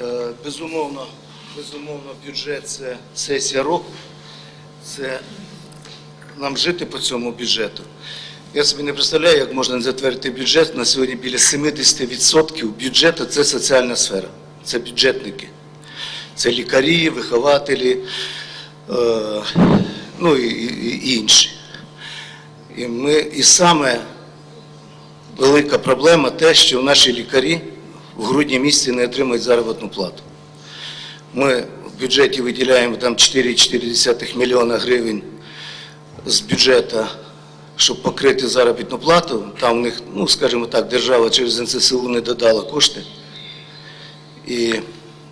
Е, безумовно, безумовно, бюджет це сесія року. Це нам жити по цьому бюджету. Я собі не представляю, як можна затвердити бюджет. На сьогодні біля 70% бюджету це соціальна сфера, це бюджетники, це лікарі, вихователі ну і, і, інші. І, ми, і саме велика проблема те, що наші лікарі в грудні місяці не отримують заробітну плату. Ми в бюджеті виділяємо там 4,4 мільйона гривень з бюджету, щоб покрити заробітну плату. Там у них, ну скажімо так, держава через НССУ не додала кошти. І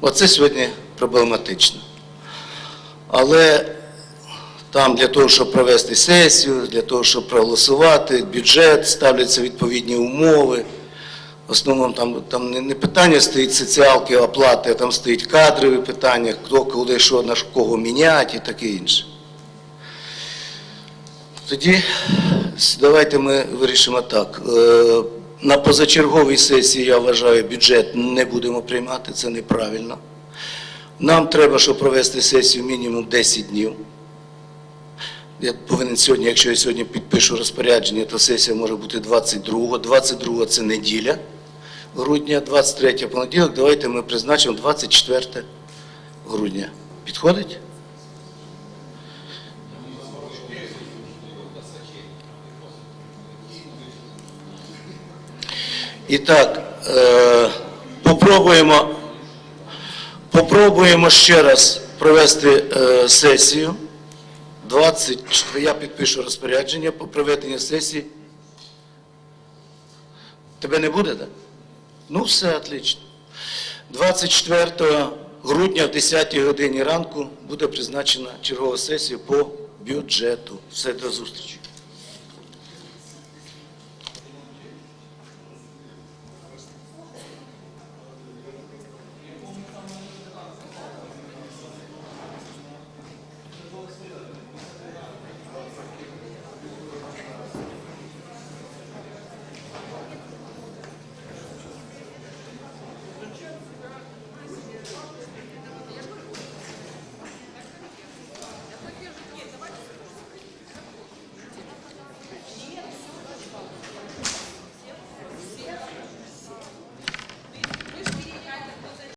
оце сьогодні проблематично. Але там для того, щоб провести сесію, для того, щоб проголосувати бюджет, ставляться відповідні умови. В основному там, там не, питання стоїть соціалки, оплати, а там стоїть кадрові питання, хто коли що на кого міняти і таке інше. Тоді давайте ми вирішимо так. Е, На позачерговій сесії, я вважаю, бюджет не будемо приймати, це неправильно. Нам треба, щоб провести сесію мінімум 10 днів. Я повинен сьогодні, якщо я сьогодні підпишу розпорядження, то сесія може бути 22-го. 22 це неділя грудня, 23 понеділок. Давайте ми призначимо 24 грудня. Підходить? І так, е, попробуємо, попробуємо ще раз провести е, сесію. 20, я підпишу розпорядження по проведенню сесії. Тебе не буде, так? Ну, все, отлично. 24 грудня о 10 годині ранку буде призначена чергова сесія по бюджету. Все, до зустрічі.